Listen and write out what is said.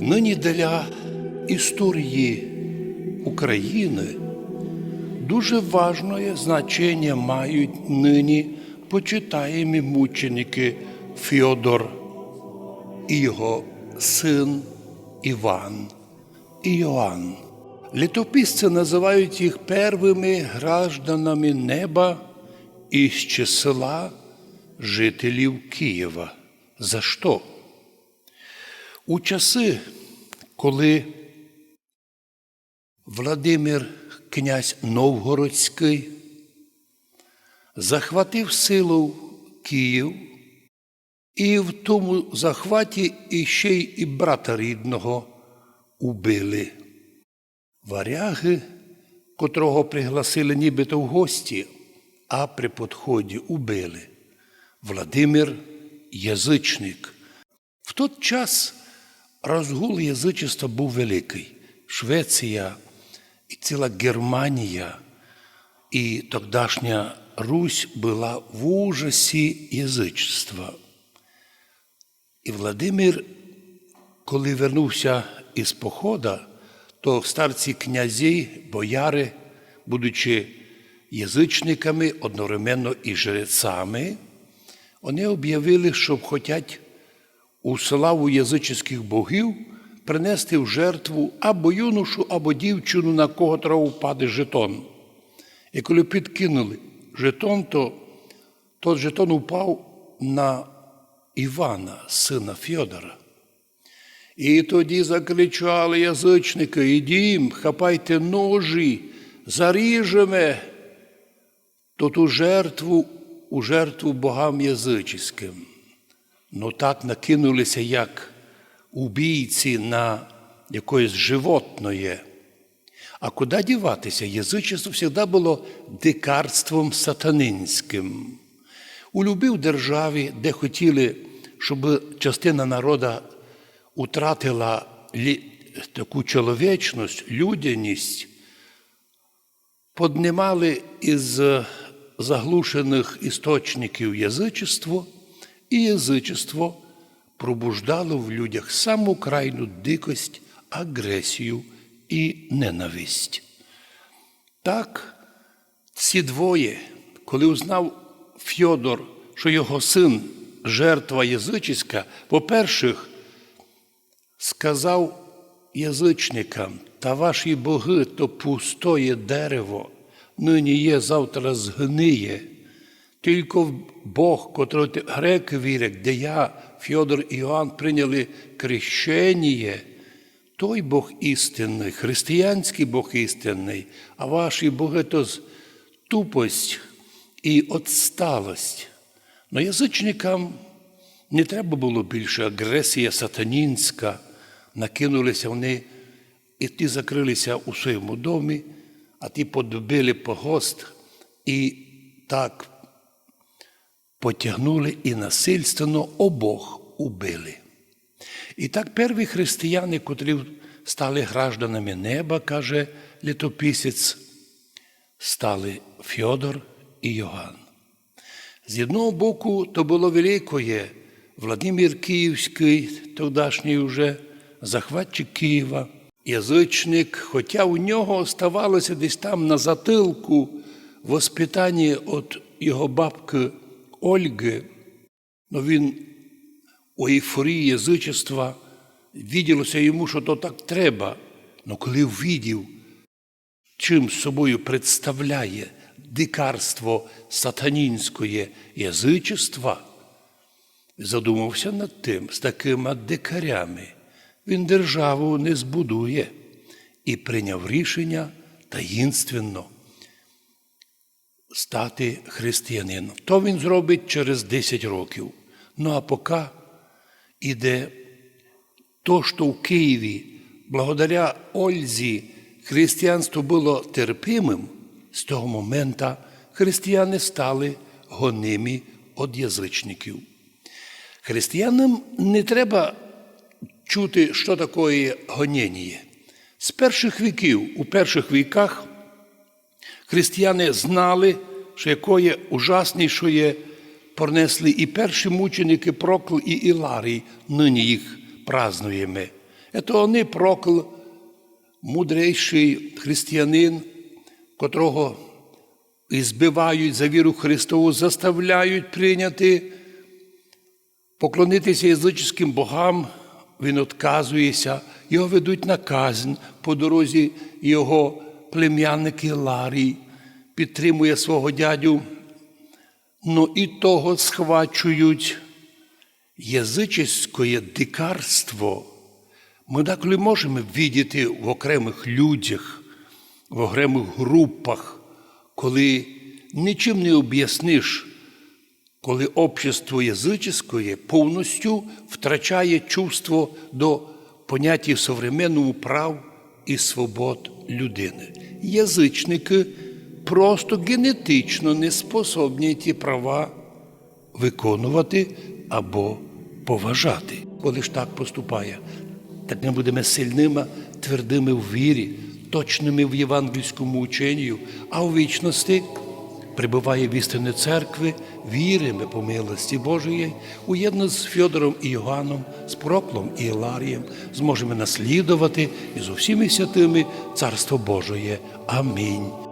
Нині для історії України дуже важне значення мають нині почитаємі мученики Фьодор і його син Іван і Йоанн. Літописці називають їх первими гражданами неба із числа жителів Києва. За що? У часи, коли Владимир князь Новгородський захватив силу Київ, і в тому захваті іще й і брата рідного убили. Варяги, котрого пригласили нібито в гості, а при підході убили. Владимир язичник. В той час розгул язичества був великий. Швеція і ціла Германія і тогдашня Русь була в ужасі язичства. І Владимир, коли вернувся із похода, то старці князі, бояри, будучи язичниками, одновременно і жрецами, вони об'явили, що хочуть у славу язичних богів принести в жертву або юношу, або дівчину, на кого впаде жетон. І коли підкинули жетон, то той жетон упав на Івана, сина Фьодора. І тоді закричали язичники, ідім, хапайте ножі, заріжемо то ту жертву у жертву богам язичським. Ну так накинулися, як убійці на якоїсь животної. А куди діватися? Язичество завжди було дикарством сатанинським. У любій державі, де хотіли, щоб частина народу утратила таку чоловічність, людяність, поднимали із заглушених істочників язичество, і язичество пробуждало в людях саму крайну дикость, агресію і ненависть. Так, ці двоє, коли узнав Фьодор, що його син жертва язичська, по-перше, сказав язичникам, та ваші боги то пустоє дерево, нині є, завтра згниє. Тільки Бог, котрого греки вірять, де я, Фьодор і Іоанн прийняли крещення, той Бог істинний, християнський Бог істинний, а ваші боги то тупость і отсталость. Но язичникам не треба було більше агресія сатанінська, накинулися вони, і ті закрилися у своєму домі, а ті подбили погост і так потягнули і насильственно обох убили. І так перві християни, котрі стали гражданами неба, каже літописець, стали Фьодор і Йоанн. З одного боку, то було великое. Владимир Київський, тогдашній уже захватчик Києва, язичник, хоча у нього оставалося десь там на затилку воспитання від його бабки Ольги, но він у ейфорії язичества відділося йому, що то так треба. Но коли ввідів, чим собою представляє дикарство сатанінської язичества, задумався над тим, з такими дикарями він державу не збудує і прийняв рішення таїнственно стати християнином. То він зробить через 10 років. Ну а поки іде то, що в Києві, благодаря Ользі, християнство було терпимим, з того моменту християни стали гонимі від язичників. Християнам не треба чути, що таке гонення. З перших віків, у перших віках християни знали, що якої ужаснішої понесли і перші мученики Прокл і Іларій, нині їх празнуємо. Це вони прокл, мудрейший християнин, котрого і збивають за віру Христову, заставляють прийняти, поклонитися язичським богам, він відказується, його ведуть на казнь по дорозі його плем'янник Іларій, підтримує свого дядю, ну і того схвачують язичське дикарство. Ми деколи можемо видіти в окремих людях, в окремих групах, коли нічим не об'ясниш, коли общество язичське повністю втрачає чувство до поняття в современному прав і свобод людини. Язичники просто генетично не способні ті права виконувати або поважати. Коли ж так поступає, так ми будемо сильними, твердими в вірі, точними в євангельському ученню, а у вічності прибуває в істини церкви, віримо по милості Божої, уєдно з Фьодором і Йоанном, з Проклом і Іларієм, зможемо наслідувати і з усіми святими Царство Божоє. Амінь.